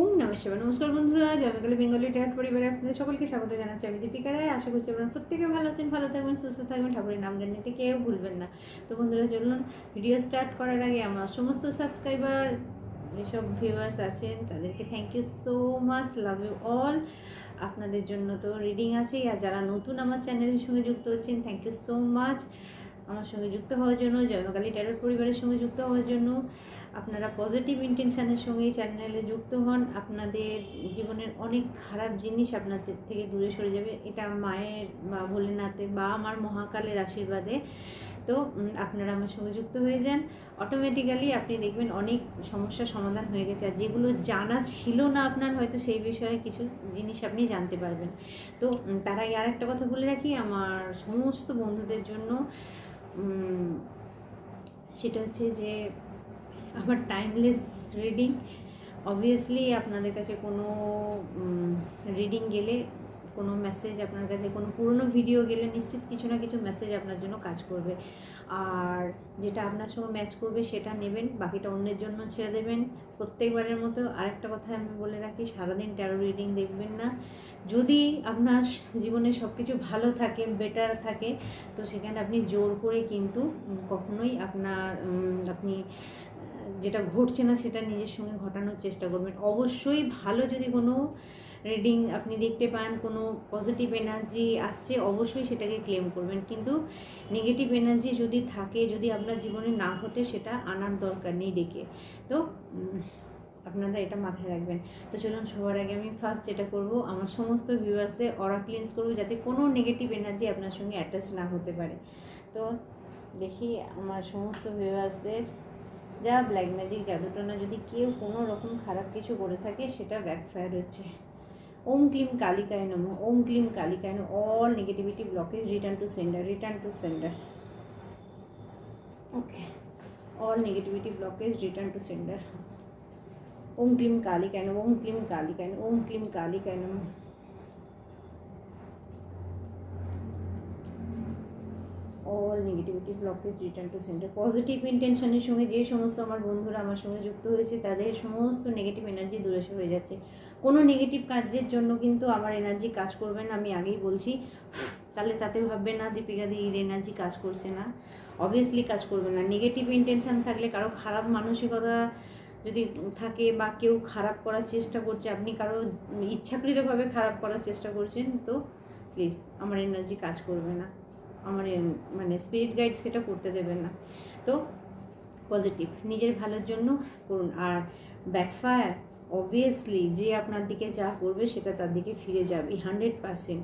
ওম নমস্কার নমস্কার বন্ধুরা জয়মাকালী বেঙ্গলি ট্যাট পরিবারে আপনাদের সকলকে স্বাগত জানাচ্ছি আমি দীপিকা রায়। আশা করছি আপনারা প্রত্যেকে ভালো আছেন, ভালো থাকবেন, সুস্থ থাকবেন। ঠাকুরের নাম জানিতে কেউ ভুলবেন না। তো বন্ধুরা, চলুন ভিডিও স্টার্ট করার আগে আমার সমস্ত সাবস্ক্রাইবার যেসব ভিউয়ার্স আছেন, তাদেরকে thank you so much love you all আপনাদের জন্য তো রিডিং আছেই, আর যারা নতুন আমার চ্যানেলের সঙ্গে যুক্ত হচ্ছেন থ্যাংক ইউ সো মাচ আমার সঙ্গে যুক্ত হওয়ার জন্য জয়মাকালী ট্যারোট পরিবারের সঙ্গে যুক্ত হওয়ার জন্য। আপনারা পজিটিভ ইন্টেনশনের সঙ্গে চ্যানেলে যুক্ত হন। আপনাদের জীবনের অনেক খারাপ জিনিস আপনাদের থেকে দূরে সরে যাবে। এটা মায়ের বা ভোলেনাথের বা আমার মহাকালের আশীর্বাদে। তো আপনারা আমার সঙ্গে যুক্ত হয়ে যান। অটোমেটিক্যালি আপনি দেখবেন অনেক সমস্যার সমাধান হয়ে গেছে। আর যেগুলো জানা ছিল না আপনার, হয়তো সেই বিষয়ে কিছু জিনিস আপনি জানতে পারবেন। তো তার আগে আর একটা কথা বলে রাখি। আমার সমস্ত বন্ধুদের জন্য সেটা হচ্ছে যে আমার টাইমলেস রিডিং অবভিয়াসলি আপনাদের কাছে কোনো রিডিং গেলে, কোনো মেসেজ আপনার কাছে, কোনো পুরনো ভিডিও গেলে নিশ্চিত কিছু না কিছু মেসেজ আপনার জন্য কাজ করবে। আর যেটা আপনার সঙ্গে ম্যাচ করবে সেটা নেবেন, বাকিটা অন্যের জন্য ছেড়ে দেবেন। প্রত্যেকবারের মতো আরেকটা কথা আমি বলে রাখি, সারাদিন ট্যারো রিডিং দেখবেন না। যদি আপনার জীবনে সব কিছু ভালো থাকে বেটার থাকে, তো সেখানে আপনি জোর করে কিন্তু কখনোই আপনার আপনি যেটা ঘটছে না সেটা নিজের সঙ্গে ঘটানোর চেষ্টা করবেন। অবশ্যই ভালো যদি কোনো রিডিং আপনি দেখতে পান, কোনো পজিটিভ এনার্জি আসছে, অবশ্যই সেটাকে ক্লেম করবেন। কিন্তু নেগেটিভ এনার্জি যদি থাকে, যদি আপনার জীবনে না ঘটে, সেটা আনার দরকার নেই ডেকে। তো আপনারা এটা মাথায় রাখবেন। তো চলুন, সবার আগে আমি ফার্স্ট যেটা করব, আমার সমস্ত ভিউয়ার্সদের অরা ক্লিনস করব, যাতে কোনো নেগেটিভ এনার্জি আপনার সঙ্গে অ্যাটাচ না হতে পারে। তো, দেখি আমার সমস্ত ভিউয়ার্সদের যা ব্ল্যাক ম্যাজিক জাদুটনা যদি কেউ কোনো রকম খারাপ কিছু করে থাকে, সেটা ব্যাকফায়ার হচ্ছে। ওম ক্লিম কালিকায় নম, ওম ক্লিম কালিকায় নম all negativity blockage return to sender return to sender okay all negativity blockage return to sender Om claim কালিকায় নম, ওম ক্লিম কালিকায় নম, ওম ক্লিম কালিকায় নম। All negativity blockage return to centre positive ইন্টেনশনের সঙ্গে যে সমস্ত আমার বন্ধুরা আমার সঙ্গে যুক্ত হয়েছে, তাদের সমস্ত নেগেটিভ এনার্জি দূরে সরে যাচ্ছে। কোনো নেগেটিভ কার্যের জন্য কিন্তু আমার এনার্জি কাজ করবে না, আমি আগেই বলছি। তাহলে তাতে ভাববে না, দীপিকা দির এনার্জি কাজ করছে না। অবভিয়াসলি কাজ করবে না। নেগেটিভ ইন্টেনশন থাকলে কারও খারাপ মানসিকতা যদি থাকে বা কেউ খারাপ করার চেষ্টা করছে, আপনি কারও ইচ্ছাকৃতভাবে খারাপ করার চেষ্টা করছেন, তো প্লিজ আমার এনার্জি কাজ করবে না। আমার মানে স্পিরিট গাইড সেটা করতে দেবে না। তো পজিটিভ নিজের ভালোর জন্য করুন। আর ব্যাকফায়ার অবভিয়াসলি যে আপনার দিকে যা করবে সেটা তার দিকে ফিরে যাবে। হান্ড্রেড পারসেন্ট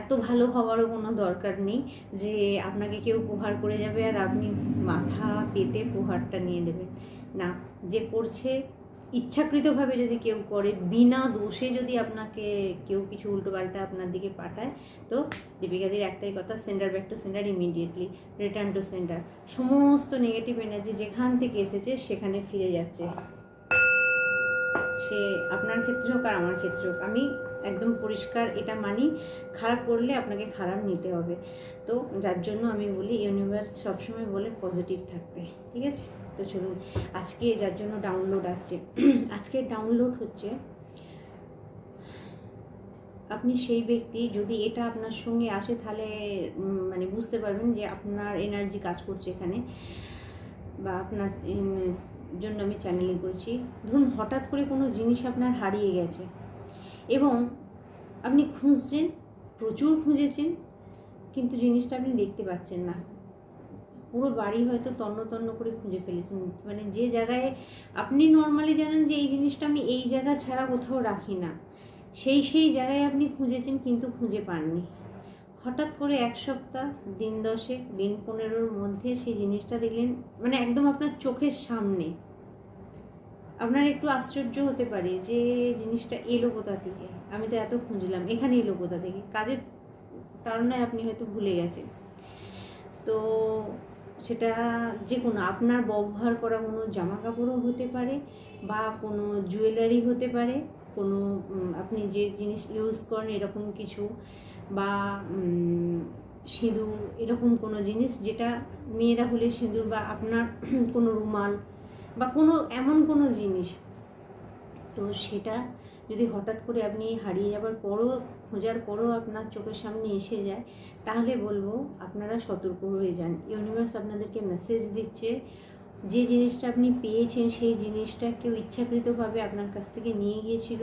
এত ভালো হওয়ারও কোনো দরকার নেই যে আপনাকে কেউ প্রহার করে যাবে আর আপনি মাথা পেতে প্রহারটা নিয়ে নেবেন। না, যে করছে ইচ্ছাকৃতভাবে যদি কেউ করে, বিনা দোষে যদি আপনাকে কেউ কিছু উল্টোপাল্টা আপনার দিকে পাঠায়, তো দীপিকাদির একটাই কথা centre back to centre immediately return to centre সমস্ত নেগেটিভ এনার্জি যেখান থেকে এসেছে, সেখানে ফিরে যাচ্ছে। সে আপনার ক্ষেত্রে হোক আর আমার ক্ষেত্রে হোক, আমি একদম পরিষ্কার এটা মানি, খারাপ করলে আপনাকে খারাপ নিতে হবে। তো যার জন্য আমি বলি ইউনিভার্স সবসময় বলে পজিটিভ থাকতে, ঠিক আছে? তো চলুন, আজকে যার জন্য ডাউনলোড আসছে। আজকে ডাউনলোড হচ্ছে, আপনি সেই ব্যক্তি, যদি এটা আপনার সঙ্গে আসে তাহলে মানে বুঝতে পারবেন যে আপনার এনার্জি কাজ করছে এখানে। বা আপনার জন্য আমি চ্যানেলিং করছি। ধরুন, হঠাৎ করে কোনো জিনিস আপনার হারিয়ে গেছে এবং আপনি খুঁজছেন, প্রচুর খুঁজেছেন, কিন্তু জিনিসটা আপনি দেখতে পাচ্ছেন না। পুরো বাড়ি হয়তো তন্ন তন্ন করে খুঁজে ফেলেছেন মানে যে জায়গায় আপনি নর্মালি জানেন যে এই জিনিসটা আমি এই জায়গা ছাড়া কোথাও রাখি না। সেই সেই জায়গায় আপনি খুঁজেছেন কিন্তু খুঁজে পাননি। হঠাৎ করে এক সপ্তাহ, দিন দশেক দিন পনেরোর মধ্যে সেই জিনিসটা দেখলেন মানে একদম আপনার চোখের সামনে। আপনার একটু আশ্চর্য হতে পারে যে জিনিসটা এলো কোথা থেকে? আমি তো এত খুঁজলাম, এখানে এলো কোথা থেকে? কাজের তাড়নায় আপনি হয়তো ভুলে গেছেন। তো সেটা যে কোনো আপনার ব্যবহার করা কোনো জামা কাপড়ও হতে পারে বা কোনো জুয়েলারি হতে পারে, কোনো আপনি যে জিনিস ইউজ করেন এরকম কিছু বা সিঁদুর এরকম কোনো জিনিস যেটা মেয়েরা হলে সিঁদুর বা আপনার কোনো রুমাল বা কোনো এমন কোনো জিনিস। তো সেটা যদি হঠাৎ করে আপনি হারিয়ে যাবার পরও, খোঁজার পরও আপনার চোখের সামনে এসে যায়, তাহলে বলব আপনারা সতর্ক হয়ে যান। ইউনিভার্স আপনাদেরকে মেসেজ দিচ্ছে, যে জিনিসটা আপনি পেয়েছেন সেই জিনিসটা কেউ ইচ্ছাকৃতভাবে আপনার কাছ থেকে নিয়ে গিয়েছিল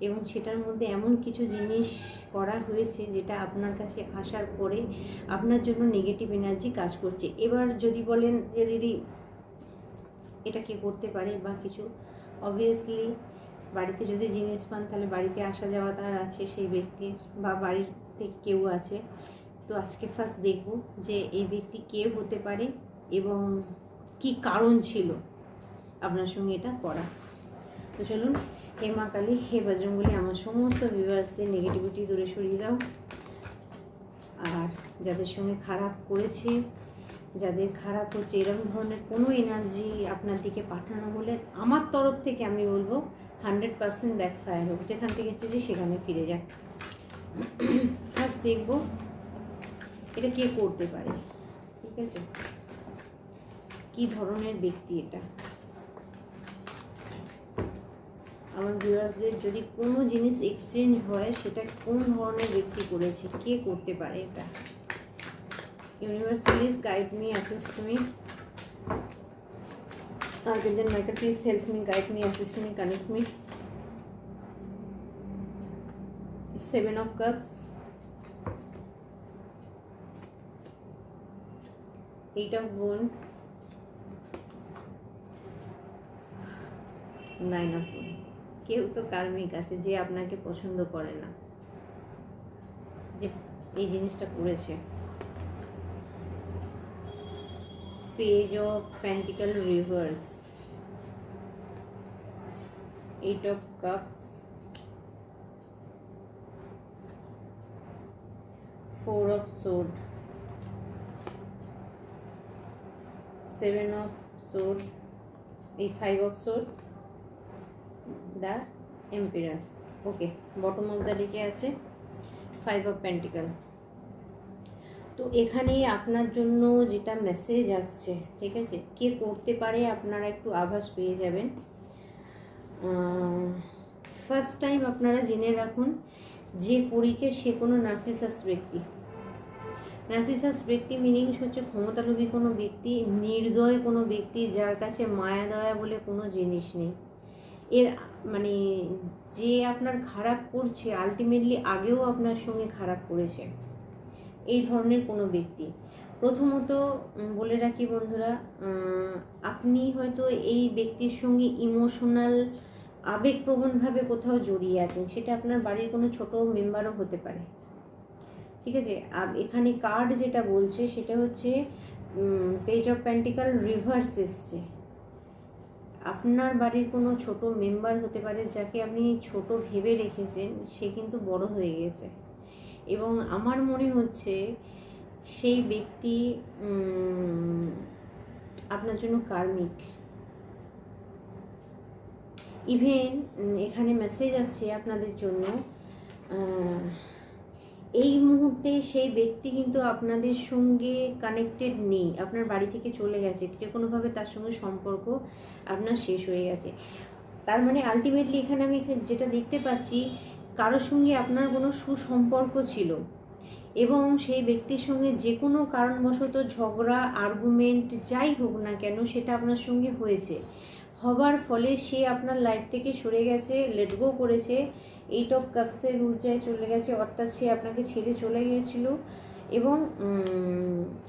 এবং সেটার মধ্যে এমন কিছু জিনিস করা হয়েছে যেটা আপনার কাছে আসার পরে আপনার জন্য নেগেটিভ এনার্জি কাজ করছে। এবার যদি বলেন যে দিদি, এটা কে করতে পারে? বা কিছু অবভিয়াসলি বাড়িতে যদি জিনিস পান, তাহলে বাড়িতে আসা যাওয়া তার আছে সেই ব্যক্তির বা বাড়ির থেকে কেউ আছে। তো আজকে ফার্স্ট দেখব যে এই ব্যক্তি কে হতে পারে এবং কি কারণ ছিল আপনার সঙ্গে এটা করা। তো চলুন, হে মা কালী, হে বজরঙ্গলি আমার সমস্ত বিবাসদের নেগেটিভিটি দূরে সরিয়ে দাও। আর যাদের সঙ্গে খারাপ করেছে, যাদের খারাপ হচ্ছে, এরকম ধরনের কোনো এনার্জি আপনার দিকে পাঠানো হলে আমার তরফ থেকে আমি বলব হান্ড্রেড পার্সেন্ট ব্যাকফায়ার হোক, যেখান থেকে এসেছে সেখানে ফিরে যাক। ফার্স্ট দেখব এটা কে করতে পারে, ঠিক আছে? কি ধরনের ব্যক্তি এটা? আমার ভিউয়ার্সদের যদি কোনো জিনিস এক্সচেঞ্জ হয়, সেটা কোন ধরনের ব্যক্তি করেছে, কে করতে পারে এটা? Universe please guide me assist me Archangel Michael, please help me, guide me, assist me, connect me. Seven of Cups. Eight of Wands. Nine of কেউ তো কার্মিক আছে যে আপনাকে পছন্দ করে না যে এই জিনিসটা করেছে page of pentacles reverse eight of cups four of sword seven of sword এই five of sword the emperor okay bottom of the ডেকে আছে ফাইভ অফ প্যান্টিক্যাল তো এখানে আপনার জন্য যেটা মেসেজ আসছে, ঠিক আছে? কে করতে পারে আপনারা একটু আভাস পেয়ে যাবেন। ফার্স্ট টাইম আপনারা জেনে রাখুন যে করিছে সে কোনো নার্সিসাস ব্যক্তি। নার্সিসাস ব্যক্তি মিনিংস হচ্ছে ক্ষমতালোভী কোনো ব্যক্তি, নির্দয় কোনো ব্যক্তি যার কাছে মায়া দয়া বলে কোনো জিনিস নেই। এর মানে যে আপনার খারাপ করছে আলটিমেটলি আগেও আপনার সঙ্গে খারাপ করেছে। এই ধরনের কোনো ব্যক্তি। প্রথমত বলে রাখি বন্ধুরা আপনি হয়তো এই ব্যক্তির সঙ্গে ইমোশনাল আবেগপ্রবণভাবে কোথাও জড়িয়ে আছেন, সেটা আপনার বাড়ির কোনো ছোট মেম্বারও হতে পারে। ঠিক আছে? এখানে কার্ড যেটা বলছে, সেটা হচ্ছে পেজ অফ প্যান্টিকাল রিভার্স এসছে। আপনার বাড়ির কোনো ছোট মেম্বার হতে পারে, যাকে আপনি ছোট ভেবে রেখেছেন, সে কিন্তু বড় হয়ে গেছে। এবং আমার মনে হচ্ছে সেই ব্যক্তি আপনার জন্য কার্মিক। ইভেন এখানে মেসেজ আসছে আপনাদের জন্য এই মুহূর্তে সেই ব্যক্তি কিন্তু আপনাদের সঙ্গে কানেক্টেড নেই। আপনার বাড়ি থেকে চলে গেছে, যে কোনোভাবে তার সঙ্গে সম্পর্ক আপনার শেষ হয়ে গেছে। তার মানে আলটিমেটলি এখানে আমি যেটা দেখতে পাচ্ছি, কারোর সঙ্গে আপনার কোনো সুসম্পর্ক ছিল। এবং সেই ব্যক্তির সঙ্গে যে কোনো কারণবশত ঝগড়া আর্গুমেন্ট যাই হোক না কেন, সেটা আপনার সঙ্গে হয়েছে। হবার ফলে সে আপনার লাইফ থেকে সরে গেছে লেট গো করেছে এইট অফ কাপসের ঊর্জায় চলে গেছে, অর্থাৎ সে আপনাকে ছেড়ে চলে গিয়েছিল এবং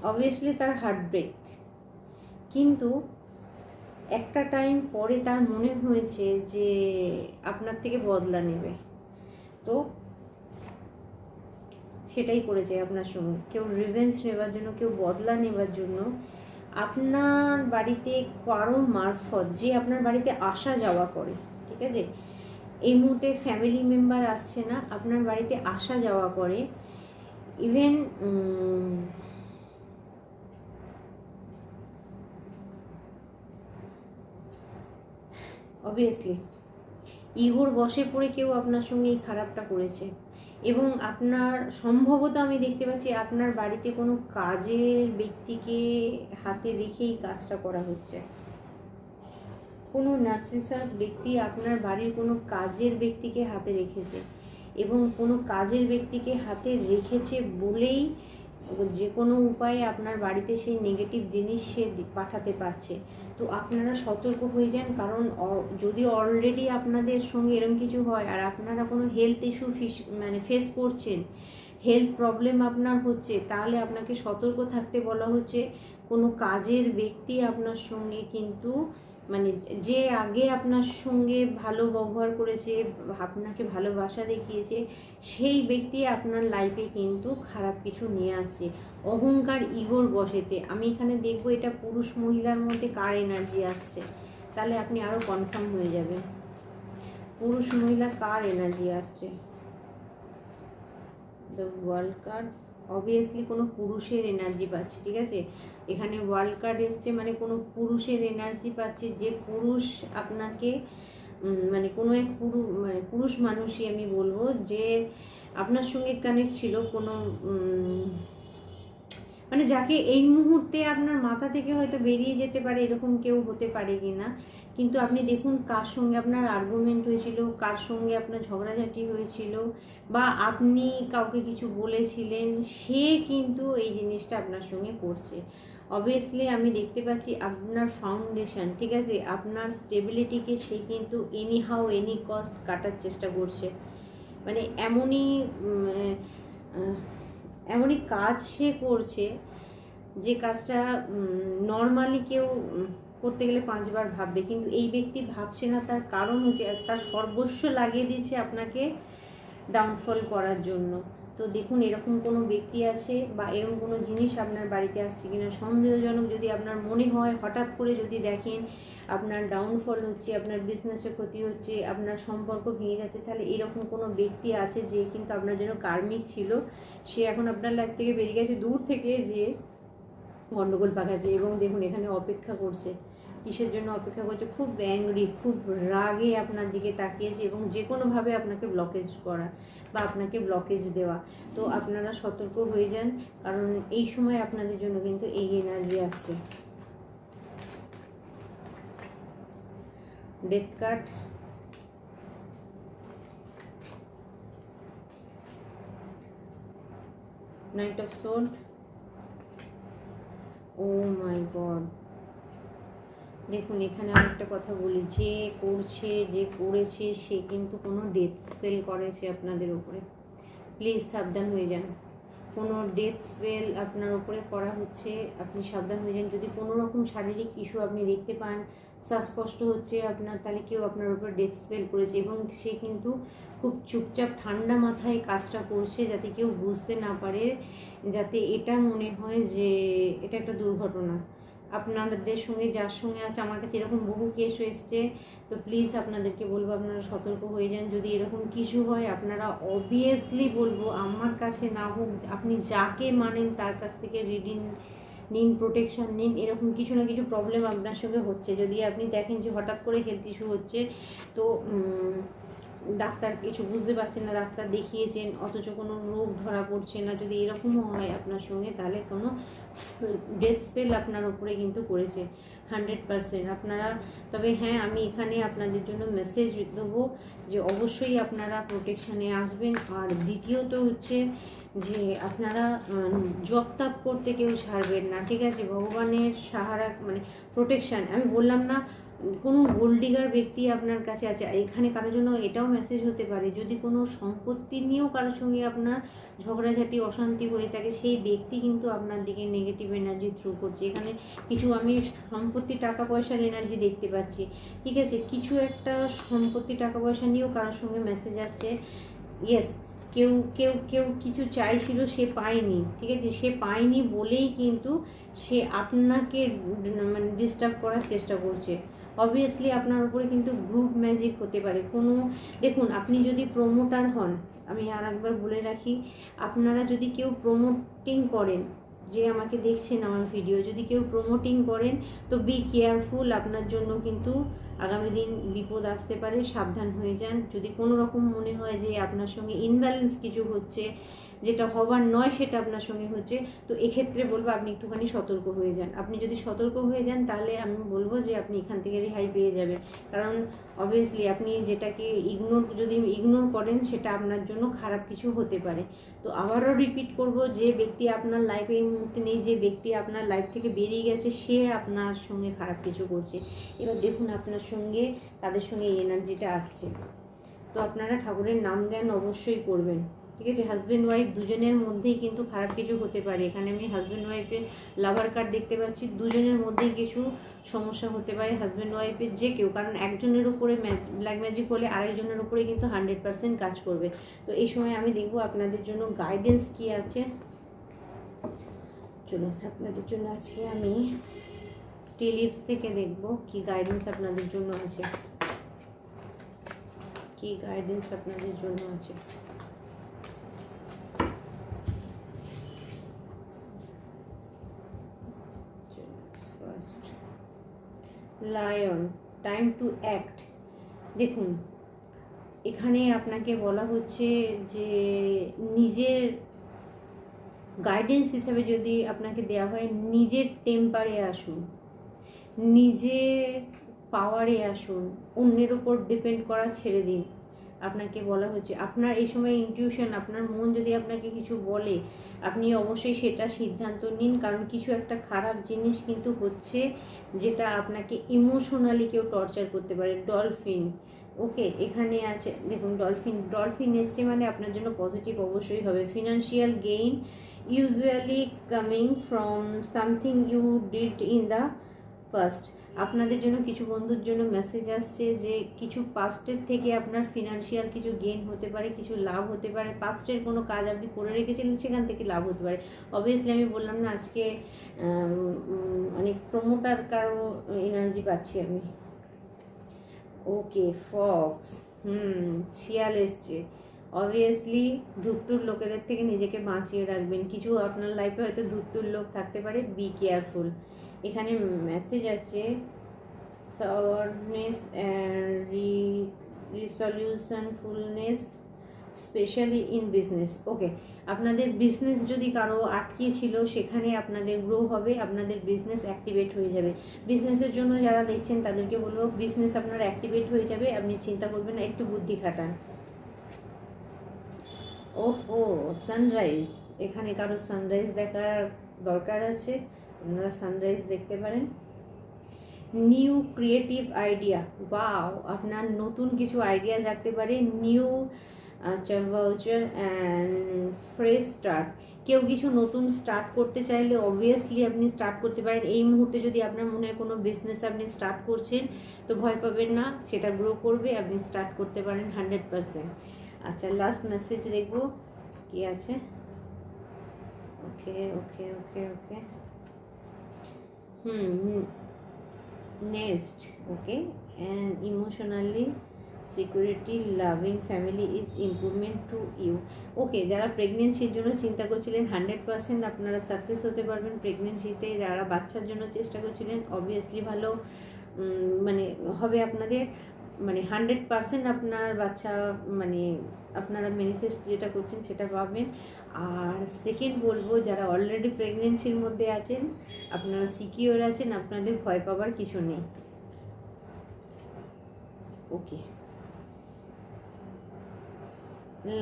অবভিয়াসলি তার হার্ট ব্রেক কিন্তু একটা টাইম পরে তার মনে হয়েছে যে আপনার থেকে বদলা নেবে। তো সেটাই করেছে আপনার সঙ্গে। কেউ রিভেন্স নেবার জন্য, কেউ বদলা নেবার জন্য। আপনার বাড়িতে কারও মারফত, যে আপনার বাড়িতে আসা যাওয়া করে, ঠিক আছে? এই মুহূর্তে ফ্যামিলি মেম্বার আসছে না, আপনার বাড়িতে আসা যাওয়া করে। ইভেন অবভিয়াসলি ইগোর বসে পড়ে কেউ আপনার সঙ্গে এই খারাপটা করেছে। এবং আপনার সম্ভবত আমি দেখতে পাচ্ছি আপনার বাড়িতে কোনো কাজের ব্যক্তিকে হাতে রেখেই কাজটা করা হচ্ছে। কোনো নার্সিসাস ব্যক্তি আপনার বাড়ির কোনো কাজের ব্যক্তিকে হাতে রেখেছে এবং কোনো কাজের ব্যক্তিকে হাতে রেখেছে বলেই যে কোনো উপায়ে আপনার বাড়িতে সেই নেগেটিভ জিনিস সে পাঠাতে পারছে। তো আপনারা সতর্ক হয়ে যান, কারণ যদি অলরেডি আপনাদের সঙ্গে এরম কিছু হয় আর আপনারা কোনো হেলথ ইস্যু মানে ফেস করছেন হেলথ প্রবলেম আপনার হচ্ছে, তাহলে আপনাকে সতর্ক থাকতে বলা হচ্ছে, কোনো কাজের ব্যক্তি আপনার সঙ্গে কিন্তু মানে যে আগে আপনার সঙ্গে ভালো ব্যবহার করেছে, আপনাকে ভালোবাসা দেখিয়েছে, সেই ব্যক্তি আপনার লাইফে কিন্তু খারাপ কিছু নিয়ে আসছে। অহংকার ইগোর বসেতে আমি এখানে দেখব এটা পুরুষ মহিলার মধ্যে কার এনার্জি আসছে। তাহলে আপনি আরও কনফার্ম হয়ে যাবেন। পুরুষ মহিলা কার এনার্জি আসছে? দ্য ওয়ার্ল্ড কার্ড অবভিয়াসলি কোনো পুরুষের এনার্জি পাচ্ছে, ঠিক আছে? এখানে ওয়ার্ল্ড কার্ড এসছে মানে কোনো পুরুষের এনার্জি পাচ্ছে যে পুরুষ আপনাকে মানে কোনো এক পুরু মানে পুরুষ মানুষই আমি বলব যে আপনার সঙ্গে কানেক্ট ছিল কোনো মানে যাকে এই মুহূর্তে আপনার মাথা থেকে হয়তো বেরিয়ে যেতে পারে, এরকম কেউ হতে পারে কি না? কিন্তু আপনি দেখুন কার সঙ্গে আপনার আর্গুমেন্ট হয়েছিল, কার সঙ্গে আপনার ঝগড়াঝাটি হয়েছিল, বা আপনি কাউকে কিছু বলেছিলেন, সে কিন্তু এই জিনিসটা আপনার সঙ্গে করছে। অবভিয়াসলি আমি দেখতে পাচ্ছি আপনার ফাউন্ডেশন ঠিক আছে? আপনার স্টেবিলিটিকে সে কিন্তু এনি হাউ এনি কস্ট কাটার চেষ্টা করছে। মানে এমনই এমনই কাজ সে করছে যে কাজটা নর্মালি কেউ করতে গেলে পাঁচবার ভাববে। কিন্তু এই ব্যক্তি ভাবছে না, তার কারণ হচ্ছে, তার সর্বস্ব লাগিয়ে দিয়েছে আপনাকে ডাউনফল করার জন্য। তো দেখুন, এরকম কোনো ব্যক্তি আছে বা এরকম কোনো জিনিস আপনার বাড়িতে আসছে কিনা? সন্দেহজনক যদি আপনার মনে হয়, হঠাৎ করে যদি দেখেন আপনার ডাউনফল হচ্ছে, আপনার বিজনেসের ক্ষতি হচ্ছে, আপনার সম্পর্ক ভেঙে যাচ্ছে, তাহলে এরকম কোনো ব্যক্তি আছে যে কিন্তু আপনার জন্য কার্মিক ছিল? সে এখন আপনার লাইফ থেকে বেরিয়ে গেছে, দূর থেকে যে গন্ডগোল পাকাচ্ছে এবং দেখুন, এখানে অপেক্ষা করছে। কিসের জন্য অপেক্ষা করছে? খুব অ্যাংরি খুব রাগে আপনার দিকে তাকিয়েছে এবং যে কোনোভাবে আপনাকে ব্লকেজ করা বা আপনাকে ব্লকেজ দেওয়া। তো আপনারা সতর্ক হয়ে যান, কারণ এই সময় আপনাদের জন্য কিন্তু এই এনার্জি আসছে। Death card knight of sword oh my god দেখুন, এখানে আমি আরেকটা কথা বলি, যে করছে, যে করেছে, সে কিন্তু কোনো ডেথ স্পেল করেছে আপনাদের উপরে। প্লিজ সাবধান হয়ে যান। কোনো ডেথ স্পেল আপনার উপরে করা হচ্ছে, আপনি সাবধান হয়ে যান। যদি কোনো রকম শারীরিক ইস্যু আপনি দেখতে পান, শ্বাসকষ্ট হচ্ছে আপনার, তাহলে কেউ আপনার উপরে ডেথ স্পেল করেছে এবং সে কিন্তু খুব চুপচাপ, ঠান্ডা মাথায় কাজটা করছে যাতে কেউ বুঝতে না পারে, যাতে এটা মনে হয় যে এটা একটা দুর্ঘটনা। আপনাদের সঙ্গে, যার সঙ্গে আছে, আমার কাছে এরকম বহু কেস এসছে। তো প্লিজ আপনাদেরকে বলব, আপনারা সতর্ক হয়ে যান। যদি এরকম কিছু হয়, আপনারা অবভিয়াসলি বলব, আমার কাছে না হোক, আপনি যাকে মানেন, তার কাছ থেকে রিডিং নিন প্রোটেকশান নিন, এরকম কিছু না কিছু প্রবলেম আপনার সঙ্গে হচ্ছে। যদি আপনি দেখেন যে হঠাৎ করে হেলথ ইস্যু হচ্ছে, তো ডাক্তার কিছু বুঝতে পারছেন না, ডাক্তার দেখিয়েছেন, অথচ কোনো রোগ ধরা পড়ছে না, যদি এরকমও হয় আপনার সঙ্গে, তাহলে কোনো ডেথ স্পেল আপনার উপরে কিন্তু করেছে হান্ড্রেড পারসেন্ট। আপনারা, তবে হ্যাঁ আমি এখানে আপনাদের জন্য মেসেজ দেবো যে অবশ্যই আপনারা প্রোটেকশানে আসবেন। আর দ্বিতীয়ত হচ্ছে যে আপনারা জব তাপ করতে কেউ ছাড়বেন না, ঠিক আছে? ভগবানের সাহারা মানে প্রোটেকশান আমি বললাম না কোনো গোল্ডিগার ব্যক্তি আপনার কাছে আছে এখানে কারোর জন্য এটাও মেসেজ হতে পারে, যদি কোনো সম্পত্তি নিয়েও কারোর সঙ্গে আপনার ঝগড়াঝাটি, অশান্তি হয়ে থাকে, সেই ব্যক্তি কিন্তু আপনার দিকে নেগেটিভ এনার্জি থ্রু করছে। এখানে কিছু আমি সম্পত্তি টাকা পয়সার এনার্জি দেখতে পাচ্ছি, ঠিক আছে? কিছু একটা সম্পত্তি টাকা পয়সা নিয়েও কারোর সঙ্গে মেসেজ আসছে ইয়েস কেউ কেউ কেউ কিছু চাইছিল সে পায়নি, ঠিক আছে? সে পায়নি বলেই কিন্তু সে আপনাকে মানে ডিস্টার্ব করার চেষ্টা করছে। অবভিয়াসলি আপনার উপরে কিন্তু গ্রুপ ম্যাজিক হতে পারে। কোনো, দেখুন, আপনি যদি প্রমোটার হন, আমি আর একবার বলে রাখি, আপনারা যদি কেউ প্রমোটিং করেন, যে আমাকে দেখছেন আমার ভিডিও যদি কেউ প্রমোটিং করেন, তো বি কেয়ারফুল আপনার জন্য কিন্তু আগামী দিন বিপদ আসতে পারে, সাবধান হয়ে যান। যদি কোনো রকম মনে হয় যে আপনার সঙ্গে ইনব্যালেন্স কিছু হচ্ছে যেটা হবার নয় সেটা আপনার সঙ্গে হচ্ছে, তো এক্ষেত্রে বলব আপনি একটুখানি সতর্ক হয়ে যান। আপনি যদি সতর্ক হয়ে যান, তাহলে আমি বলব যে আপনি এখান থেকে রেহাই পেয়ে যাবেন। কারণ অবভিয়াসলি আপনি যেটাকে ইগনোর যদি ইগনোর করেন, সেটা আপনার জন্য খারাপ কিছু হতে পারে। তো আবারও রিপিট করব, যে ব্যক্তি আপনার লাইফে এই মুহূর্তে নেই, যে ব্যক্তি আপনার লাইফ থেকে বেরিয়ে গেছে, সে আপনার সঙ্গে খারাপ কিছু করছে। এবার দেখুন আপনার সঙ্গে, তাদের সঙ্গে এই এনার্জিটা আসছে। তো আপনারা ঠাকুরের নাম জ্ঞান অবশ্যই করবেন। ঠিক আছে? হাজব্যান্ড ওয়াইফ দুজনের মধ্যেই কিন্তু খারাপ কিছু হতে পারে। এখানে আমি হাজব্যান্ড ওয়াইফের লাভার কার্ড দেখতে পাচ্ছি। দুজনের মধ্যেই কিছু সমস্যা হতে পারে হাজব্যান্ড ওয়াইফের যে কেউ। কারণ একজনের উপরে ব্ল্যাক ম্যাজিক হলে আরেকজনের উপরে কিন্তু হান্ড্রেড পার্সেন্ট কাজ করবে। তো এই সময় আমি দেখব আপনাদের জন্য গাইডেন্স কি আছে। চলুন, আপনাদের জন্য আজকে আমি টিলিপস থেকে দেখব কি গাইডেন্স আপনাদের জন্য আছে। কি গাইডেন্স আপনাদের জন্য আছে first lion time to act দেখুন, এখানে আপনাকে বলা হচ্ছে যে নিজের গাইডেন্স হিসেবে যদি আপনাকে দেওয়া হয়, নিজের টেম্পারে আসুন, নিজের পাওয়ারে আসুন, অন্যের ওপর ডিপেন্ড করা ছেড়ে দিন। আপনাকে বলা হচ্ছে। আপনার এই সময় ইনটিউশন আপনার মন যদি আপনাকে কিছু বলে, আপনি অবশ্যই সেটা সিদ্ধান্ত নিন। কারণ কিছু একটা খারাপ জিনিস কিন্তু হচ্ছে যেটা আপনাকে ইমোশনালি কেউ টর্চার করতে পারে। ডলফিন ওকে এখানে আছে, দেখুন ডলফিন ডলফিন এসছে মানে আপনার জন্য পজিটিভ অবশ্যই হবে। Financial gain usually coming from something you did in the first আপনাদের জন্য, কিছু বন্ধুর জন্য মেসেজ আসছে যে কিছু পাস্টের থেকে আপনার ফিনান্সিয়াল কিছু গেইন হতে পারে, কিছু লাভ হতে পারে। পাস্টের কোনো কাজ আপনি করে রেখেছিলেন, সেখান থেকে লাভ হতে পারে। অবভিয়াসলি আমি বললাম না, আজকে অনেক প্রমোটার কারও এনার্জি পাচ্ছি আমি। ওকে ফক্স হুম, শিয়াল এসছে। অবভিয়াসলি ধুত্তুর লোকেদের থেকে নিজেকে বাঁচিয়ে রাখবেন। কিছু আপনার লাইফে হয়তো ধুত্তুর লোক থাকতে পারে বি কেয়ারফুল এখানে মেসেজ আছে sourness resolution fullness specially in business okay আপনাদের বিজনেস যদি কারও আটকে ছিল, সেখানে আপনাদের গ্রো হবে, আপনাদের বিজনেস অ্যাক্টিভেট হয়ে যাবে। বিজনেসের জন্য যারা দেখছেন, তাদেরকে বলব বিজনেস আপনার অ্যাক্টিভেট হয়ে যাবে, আপনি চিন্তা করবেন না, একটু বুদ্ধি খাটান। ওহ ও সানরাইজ এখানে কারও সানরাইজ দেখার দরকার আছে। আপনারা সানরাইজ দেখতে পারেন। নিউ ক্রিয়েটিভ আইডিয়া বাও আপনার নতুন কিছু আইডিয়া জাগতে পারে। নিউ আচ্ছা ভাউচার অ্যান্ড ফ্রেশ স্টার্ট কেউ কিছু নতুন স্টার্ট করতে চাইলে অবভিয়াসলি আপনি স্টার্ট করতে পারেন। এই মুহূর্তে যদি আপনার মনে হয় কোনো বিজনেস আপনি স্টার্ট করছেন, তো ভয় পাবেন না। সেটা গ্রো করবে, আপনি স্টার্ট করতে পারেন হান্ড্রেড পারসেন্ট আচ্ছা লাস্ট মেসেজ দেখব। কি আছে? Okay okay okay okay hmm next okay and emotionally security loving family is improvement to you okay যারা প্রেগনেন্সির জন্য চিন্তা করছিলেন হান্ড্রেড পার্সেন্ট আপনারা সাকসেস হতে পারবেন। প্রেগনেন্সিতে যারা বাচ্চার জন্য চেষ্টা করছিলেন অবভিয়াসলি ভালো মানে হবে আপনাদের। মানে হান্ড্রেড পার্সেন্ট আপনার বাচ্চা মানে আপনারা ম্যানিফেস্ট যেটা করছেন সেটা পাবেন। আর সেকেন্ড বলব, যারা অলরেডি প্রেগনেন্সির মধ্যে আছেন, আপনারা সিকিওর আছেন, আপনাদের ভয় পাবার কিছু নেই। Okay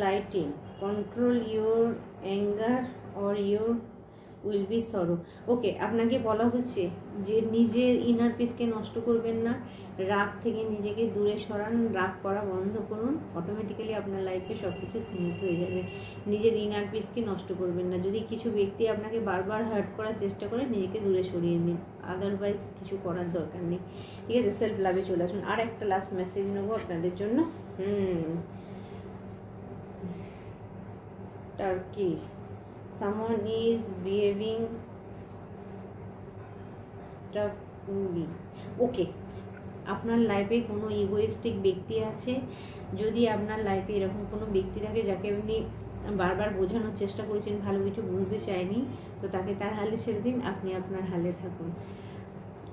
lighting control your anger or your will be sorrow okay আপনাকে বলা হচ্ছে যে নিজের ইনার পিসকে নষ্ট করবেন না, রাগ থেকে নিজেকে দূরে সরান, রাগ করা বন্ধ করুন অটোমেটিক্যালি আপনার লাইফে সব কিছু স্মুথ হয়ে যাবে। নিজের ইনার পিসকে নষ্ট করবেন না। যদি কিছু ব্যক্তি আপনাকে বারবার হার্ট করার চেষ্টা করে, নিজেকে দূরে সরিয়ে নিন। আদারওয়াইজ কিছু করার দরকার নেই। ঠিক আছে সেলফ লাভে চলে আসুন। আর একটা লাস্ট মেসেজ নেব আপনাদের জন্য। হুম। Turkey someone is behaving stubbornly okay আপনার লাইফে কোনো ইগোয়েস্টিক ব্যক্তি আছে? যদি আপনার লাইফে এরকম কোনো ব্যক্তি থাকে যাকে আপনি বারবার বোঝানোর চেষ্টা করেছেন, ভালো কিছু বুঝতে চায়নি, তো তাকে তার হালে ছেড়ে দিন, আপনি আপনার হালে থাকুন।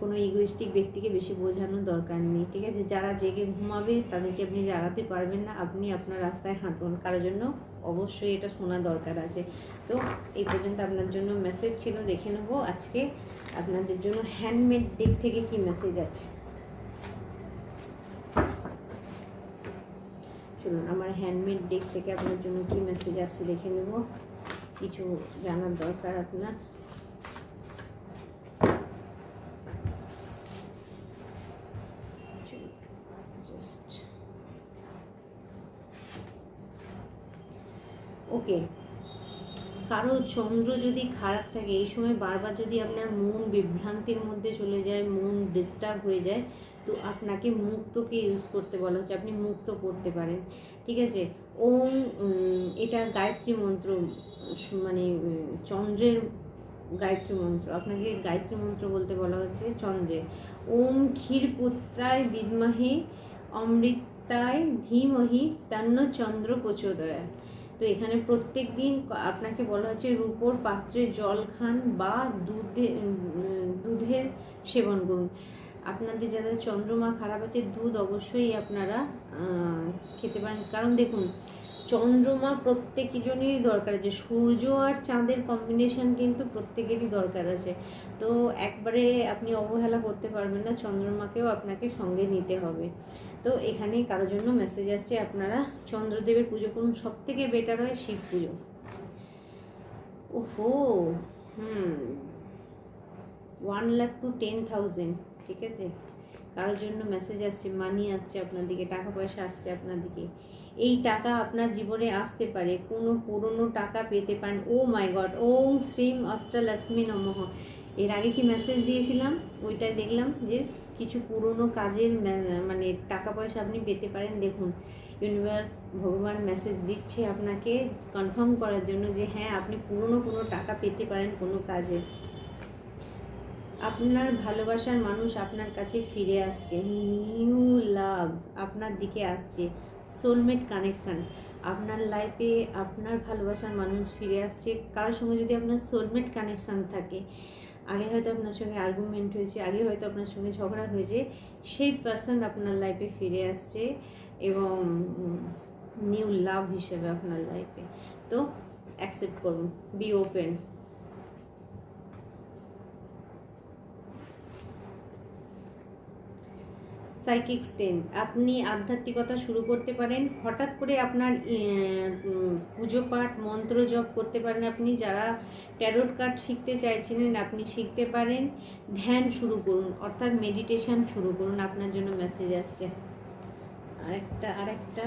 কোনো ইগোইস্টিক ব্যক্তিকে বেশি বোঝানোর দরকার নেই, ঠিক আছে? যারা জেগে ঘুমাবে তাদেরকে আপনি জাগাতে পারবেন না, আপনি আপনার রাস্তায় হাঁটুন। কারোর জন্য অবশ্যই এটা শোনা দরকার আছে। তো এই পর্যন্ত আপনার জন্য মেসেজ ছিল, দেখে নেব আজকে আপনাদের জন্য হ্যান্ডমেড ডেক থেকে কি মেসেজ আছে। চলুন, আমার হ্যান্ডমেড ডেক থেকে আপনার জন্য কি মেসেজ আসছে দেখে নেব। কিছু জানার দরকার আপনার জাস্ট ওকে কারও চন্দ্র যদি খারাপ থাকে, এই সময় বারবার যদি আপনার মন বিভ্রান্তির মধ্যে চলে যায়, মন ডিস্টার্ব হয়ে যায়, তো আপনাকে মুক্তকে ইউজ করতে বলা হচ্ছে। আপনি মুক্ত করতে পারেন। ঠিক আছে? ওম এটা গায়ত্রী মন্ত্র মানে চন্দ্রের গায়ত্রী মন্ত্র। আপনাকে গায়ত্রী মন্ত্র বলতে বলা হচ্ছে চন্দ্রের ওম ক্ষীরপুত্রায় বিদ্মহে, অমৃতায় ধীমহি, তন্ন চন্দ্র প্রচোদয়া তো এখানে প্রত্যেক দিন আপনাকে বলা হচ্ছে রূপোর পাত্রে জল খান বা দুধে দুধের সেবন করুন। আপনাদের যাদের চন্দ্রমা খারাপ আছে দুধ অবশ্যই আপনারা খেতে পারেন। কারণ দেখুন চন্দ্রমা প্রত্যেকজনেরই দরকার আছে। সূর্য আর চাঁদের কম্বিনেশন কিন্তু প্রত্যেকেরই দরকার আছে। তো একবারে আপনি অবহেলা করতে পারবেন না, চন্দ্রমাকেও আপনাকে সঙ্গে নিতে হবে। তো এখানে কারোর জন্য মেসেজ আসছে, আপনারা চন্দ্রদেবের পুজো করুন। সব থেকে বেটার হয় শিব পুজো। ওহো, হুম। One lakh to ten thousand ঠিক আছে? কারোর জন্য মেসেজ আসছে মানি আসছে আপনার দিকে, টাকা পয়সা আসছে আপনার দিকে। এই টাকা আপনার জীবনে আসতে পারে। কোনো পুরনো টাকা পেতে পারেন। ও মাই গড, ওম শ্রীম অষ্টলক্ষ্মী নমঃ। এর আগে কি মেসেজ দিয়েছিলাম? ওইটাই দেখলাম যে কিছু পুরনো কাজের মানে টাকা পয়সা আপনি পেতে পারেন। দেখুন ইউনিভার্স ভগবান মেসেজ দিচ্ছে আপনাকে কনফার্ম করার জন্য যে হ্যাঁ আপনি পুরনো কোনো টাকা পেতে পারেন কোনো কাজে। আপনার ভালোবাসার মানুষ আপনার কাছে ফিরে আসছে। নিউ লাভ আপনার দিকে আসছে। সোলমেট কানেকশান আপনার লাইফে আপনার ভালোবাসার মানুষ ফিরে আসছে। কারোর সঙ্গে যদি আপনার সোলমেট কানেকশান থাকে, আগে হয়তো আপনার সঙ্গে আর্গুমেন্ট হয়েছে, আগে হয়তো আপনার সঙ্গে ঝগড়া হয়েছে, সেই পার্সন আপনার লাইফে ফিরে আসছে এবং নিউ লাভ হিসেবে আপনার লাইফে তো অ্যাকসেপ্ট করুন বি ওপেন সাইকিক স্টেন আপনি আধ্যাত্মিকতা শুরু করতে পারেন। হঠাৎ করে আপনার পুজো পাঠ, মন্ত্র জপ করতে পারেন আপনি। যারা ট্যারোট কার্ড শিখতে চাইছিলেন, আপনি শিখতে পারেন। ধ্যান শুরু করুন, অর্থাৎ মেডিটেশান শুরু করুন। আপনার জন্য মেসেজ আসছে। আরেকটা আরেকটা।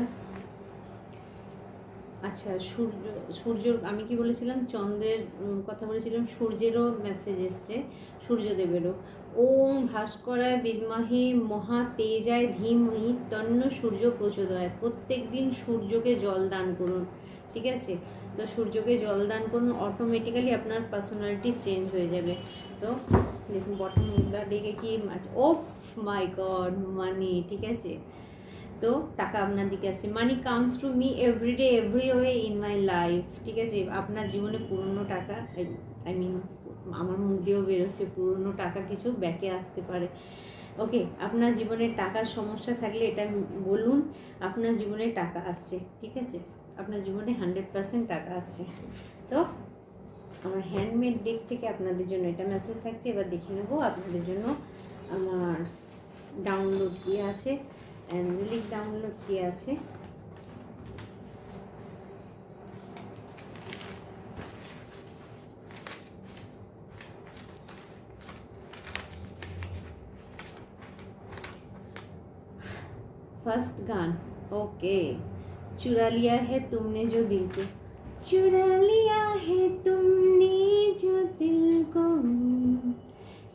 আচ্ছা সূর্য সূর্য আমি কি বলেছিলাম? চন্দ্রের কথা বলেছিলাম, সূর্যেরও মেসেজ এসছে, সূর্যদেবেরও। ওম ভাস্করায় বিদ্মহে মহা তেজায় ধীমহি তন্ন সূর্য প্রচোদয় প্রত্যেক দিন সূর্যকে জল দান করুন, ঠিক আছে? তো সূর্যকে জল দান করুন অটোমেটিক্যালি আপনার পার্সোনালিটি চেঞ্জ হয়ে যাবে। তো দেখুন বটম ডেকে কি ও মাই গড মানি ঠিক আছে? তো টাকা আপনার দিকে আসছে money comes to me everyday every way in my life ঠিক আছে? আপনার জীবনে পুরনো টাকা আই মিন আমার মুখ দিয়েও বেরোচ্ছে, পুরনো টাকা কিছু ব্যাকে আসতে পারে। ওকে আপনার জীবনে টাকার সমস্যা থাকলে এটা বলুন, আপনার জীবনে টাকা আসছে, ঠিক আছে? আপনার জীবনে হান্ড্রেড পার্সেন্ট টাকা আসছে। তো আমার হ্যান্ডমেড ডেক থেকে আপনাদের জন্য এটা মেসেজ থাকছে, এবার দেখে নেব আপনাদের জন্য আমার ডাউনলোড কি আছে। অ্যাঞ্জেলিক ডাউনলোড কি আছে फर्स्ट गान ओके चुरा लिया है तुमने जो दिल को चुरा लिया है तुमने जो दिल को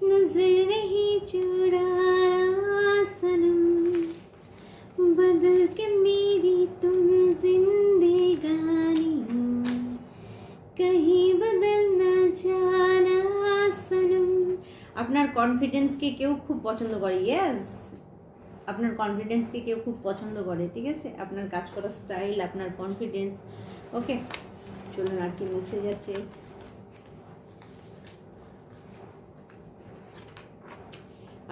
नजर কনফিডেন্সকে কেউ খুব পছন্দ করে ইয়েস আপনার কনফিডেন্সকে কেউ খুব পছন্দ করে, ঠিক আছে? আপনার কাজ করার স্টাইল আপনার কনফিডেন্স ওকে চলুন আর কি মেসেজ আছে।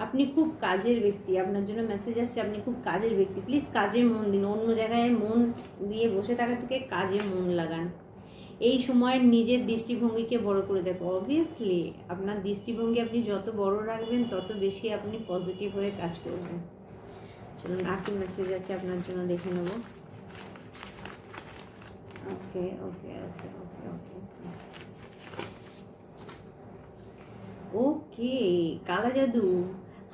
আপনি খুব কাজের ব্যক্তি, আপনার জন্য মেসেজ আসছে, আপনি খুব কাজের ব্যক্তি। প্লিজ কাজে মন দিন, অন্য জায়গায় মন দিয়ে বসে থাকা থেকে কাজে মন লাগান। এই সময় নিজের দৃষ্টিভঙ্গিকে বড় করে দেখো। অবভিয়াসলি আপনার দৃষ্টিভঙ্গি আপনি যত বড় রাখবেন, তত বেশি আপনি পজিটিভ হয়ে কাজ করবেন। চলুন আর কি মেসেজ আছে আপনার জন্য দেখে নেব। ওকে ওকে ওকে ওকে ওকে ওকে কালা জাদু,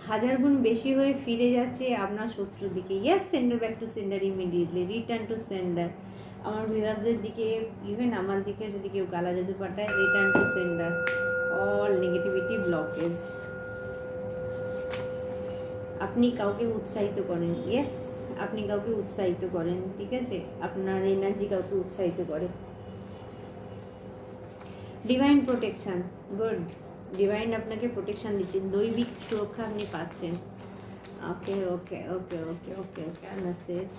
হাজার গুণ বেশি হয়ে ফিরে যাচ্ছে আপনার শত্রুর দিকে। Yes sender back to sender immediately return to sender আমার ভিউয়ার্সদের দিকে ইভেন আমার দিকে যদি কেউ কালা জাদু পাঠায় return to sender all negativity blockage আপনি কাউকে উৎসাহিত করেন ইয়েস আপনি কাউকে উৎসাহিত করেন, ঠিক আছে? আপনার এনার্জি কাউকে উৎসাহিত করে। ডিভাইন প্রোটেকশন গুড ডিভাইন আপনাকে প্রোটেকশন দিচ্ছে, দৈবিক সুরক্ষা আপনি পাচ্ছেন। Okay okay okay okay okay okay message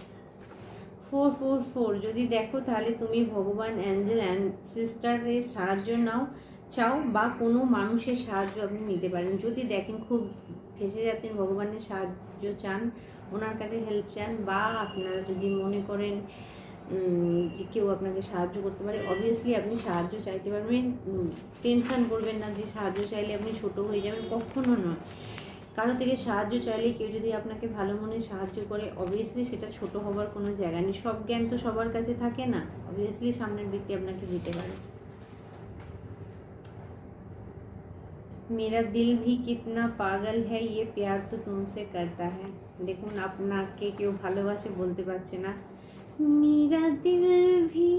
four four four. যদি দেখো তাহলে তুমি ভগবান অ্যাঞ্জেল অ্যান্ড সিস্টারের সাহায্য নাও, চাও বা কোনো মানুষের সাহায্য আপনি নিতে পারেন। যদি দেখেন খুব ফেসে যাচ্ছেন, ভগবানের সাহায্য চান, ওনার কাছে হেল্প চান বা আপনারা যদি মনে করেন যে কেউ আপনাকে সাহায্য করতে পারে অবভিয়াসলি আপনি সাহায্য চাইতে পারবেন। টেনশন করবেন না যে সাহায্য চাইলে আপনি ছোট হয়ে যাবেন, কখনো নয়। কারও থেকে সাহায্য চাইলে কেউ যদি আপনাকে ভালো মনে সাহায্য করে অবভিয়াসলি সেটা ছোট হবার কোনো জায়গা নেই। সব জ্ঞান তো সবার কাছে থাকে না। অবভিয়াসলি সামনের ব্যক্তি আপনাকে দিতে পারে। মেরা দিল ভি কিতনা পাগল হ্যাঁ ইয়ে প্যার তো তুমসে করতা হ্যাঁ দেখুন, আপনাকে কেউ ভালোবাসে বলতে পারছে না। মেরা দিল ভি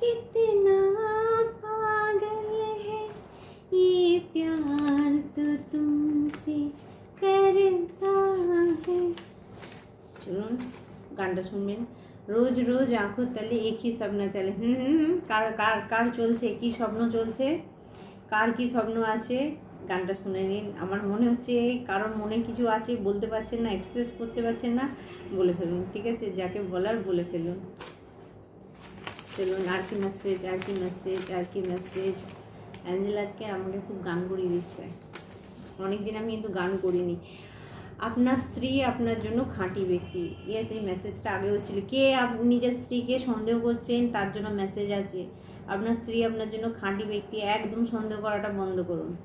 কিতনা পাগল হ্যাঁ ইয়ে প্যার তো তুম तुमसे करता है চলুন গানটা শুনবেন রোজ রোজ আঁখো তালে একই স্বপ্ন চলে হুম হুম হুম কার কার কার চলছে কি স্বপ্ন চলছে কার কি স্বপ্ন আছে গানটা শুনে নিন আমার মনে হচ্ছে কারোর মনে কিছু আছে বলতে পারছেন না এক্সপ্রেস করতে পারছেন না বলে ফেলুন ঠিক আছে যাকে বলার বলে ফেলুন চলুন আর কি মেসেজ আর কি মেসেজ আর কি মেসেজ অ্যাঞ্জেলাকে আমাকে খুব গান করিয়ে দিচ্ছে অনেকদিন আমি কিন্তু গান করিনি। আপনার স্ত্রী আপনার জন্য খাঁটি ব্যক্তি। ইয়েস এই মেসেজটা আগেও ছিল কে আপ- নিজের স্ত্রীকে সন্দেহ করছেন, তার জন্য মেসেজ আছে। আপনার স্ত্রী আপনার জন্য খাঁটি ব্যক্তি, একদম সন্দেহ করাটা বন্ধ করুন।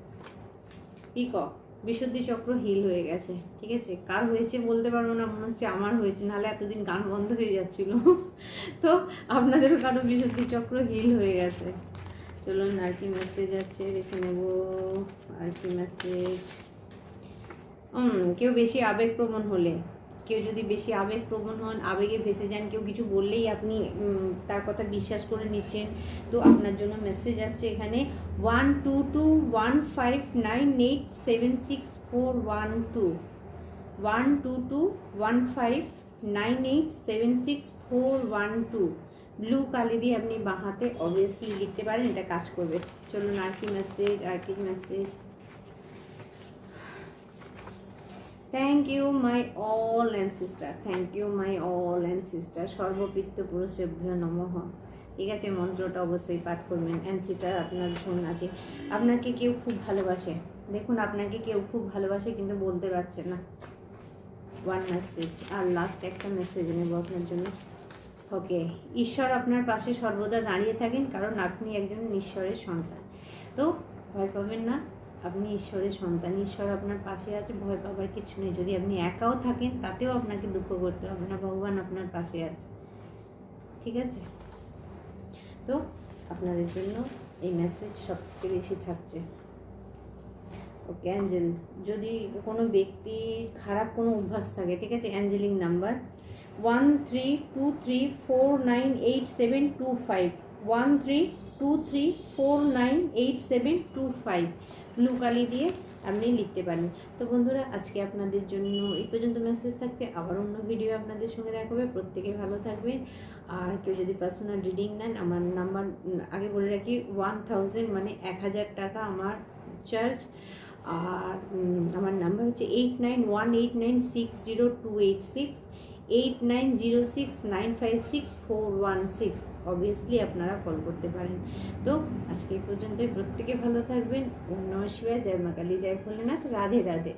পিকক বিশুদ্ধি চক্র হিল হয়ে গেছে। ঠিক আছে? কার হয়েছে বলতে পারব না, মনে হচ্ছে আমার হয়েছে, নাহলে এতদিন গান বন্ধ হয়ে যাচ্ছিল। তো আপনাদেরও কারও বিশুদ্ধি চক্র হিল হয়ে গেছে। চলুন আর কি মেসেজ আছে, দেখে নেব। আর কি মেসেজ কেউ বেশি আবেগপ্রবণ হলে, কেউ যদি বেশি আবেগপ্রবণ হন, আবেগে ভেসে যান, কেউ কিছু বললেই আপনি তার কথা বিশ্বাস করে নিচ্ছেন। তো আপনার জন্য মেসেজ আসছে এখানে one two two one five nine eight seven six four one two one two two one five nine eight seven six four one two blue কালি দিয়ে আপনি বাঁ হাতে অবভিয়াসলি লিখতে পারেন, এটা কাজ করবে। চলুন আর কি মেসেজ আর কি message thank you my all and sister thank you my all and sister সর্বপিত্ত পুরুষেভ্য নমঃ। ঠিক আছে, মন্ত্রটা অবশ্যই পাঠ করবেন। অ্যান্সিটার আপনার জন্য আছে। আপনাকে কেউ খুব ভালোবাসে। দেখুন, আপনাকে কেউ খুব ভালোবাসে কিন্তু বলতে পারছে না। ওয়ান মেসেজ আর লাস্ট একটা মেসেজ নেব আপনার জন্য। ওকে, ঈশ্বর আপনার পাশে সর্বদা দাঁড়িয়ে থাকেন, কারণ আপনি একজন ঈশ্বরের সন্তান। তো, ভয় পাবেন না, আপনি ঈশ্বরের সন্তান। ঈশ্বর আপনার পাশে আছে, ভয় পাবার কিছু নেই। যদি আপনি একাও থাকেন, তাতেও আপনাকে দুঃখ করতে হবে না, ভগবান আপনার পাশে আছে। ঠিক আছে? তো, আপনাদের জন্য এই মেসেজ সবথেকে বেশি থাকছে। ওকে, অ্যাঞ্জেল, যদি কোনো ব্যক্তির খারাপ কোনো অভ্যাস থাকে, ঠিক আছে? Angeling number one three two three four nine eight seven two five one three two three four nine eight seven two five blue কালি দিয়ে আপনি লিখতে পারেন। তো বন্ধুরা, আজকে আপনাদের জন্য এই পর্যন্ত মেসেজ থাকছে। আবার অন্য ভিডিও আপনাদের সঙ্গে দেখা হবে। প্রত্যেকে ভালো থাকবেন। আর কেউ যদি পার্সোনাল রিডিং নেন, আমার নাম্বার আগে বলে রাখি ওয়ান থাউজেন্ড মানে এক হাজার টাকা আমার চার্জ আর আমার নাম্বার হচ্ছে eight nine one eight nine six zero two eight six eight nine zero six nine five six four one six obviously আপনারা কল করতে পারেন। তো আজকে এই পর্যন্তই। প্রত্যেকে ভালো থাকবেন। ওম নমঃ জয় মা কালী। জয় ভোলেনাথ। রাধে রাধে।